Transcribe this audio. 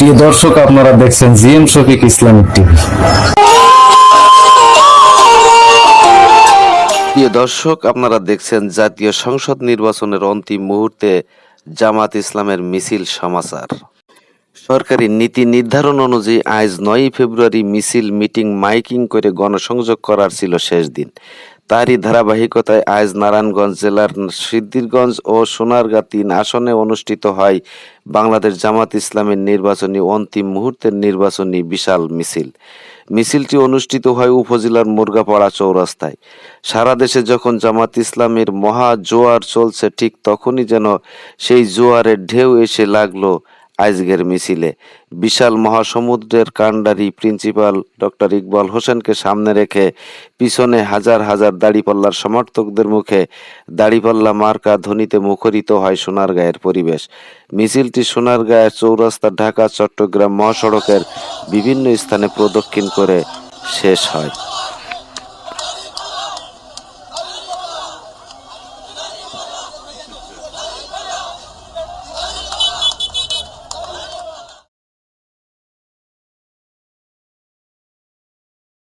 প্রিয় দর্শক, আপনারা দেখছেন জিএম শফিক ইসলামিক টিভি। প্রিয় দর্শক, আপনারা দেখছেন জাতীয় সংসদ নির্বাচনের অন্তিম মুহূর্তে জামাত ইসলামের মিছিল সমাচার। সরকারি নীতি নির্ধারণ অনুযায়ী আজ নয়ই ফেব্রুয়ারি মিছিল মিটিং মাইকিং করে গণসংযোগ করার ছিল শেষ দিন। তারই ধারাবাহিকতায় আজ নারায়ণগঞ্জ জেলার সিদ্ধিরগঞ্জ ও সোনারগাঁ তিন আসনে অনুষ্ঠিত হয় বাংলাদেশ জামাত ইসলামের নির্বাচনী অন্তিম মুহূর্তের নির্বাচনী বিশাল মিছিল। মিছিলটি অনুষ্ঠিত হয় উপজেলার মুরগাপাড়া চৌরাস্তায়। সারা দেশে যখন জামাত ইসলামের মহা জোয়ার চলছে, ঠিক তখনই যেন সেই জোয়ারের ঢেউ এসে লাগল আজকের মিছিলে। বিশাল মহাসমুদ্রের কাণ্ডারি প্রিন্সিপাল ডক্টর ইকবাল হোসেনকে সামনে রেখে পিছনে হাজার হাজার দাড়িপাল্লার সমর্থকদের মুখে দাড়িপাল্লা মার্কা ধ্বনিতে মুখরিত হয় সোনারগাঁয়ের পরিবেশ। মিছিলটি সোনারগাঁয়ের চৌরাস্তা, ঢাকা, চট্টগ্রাম মহাসড়কের বিভিন্ন স্থানে প্রদক্ষিণ করে শেষ হয়।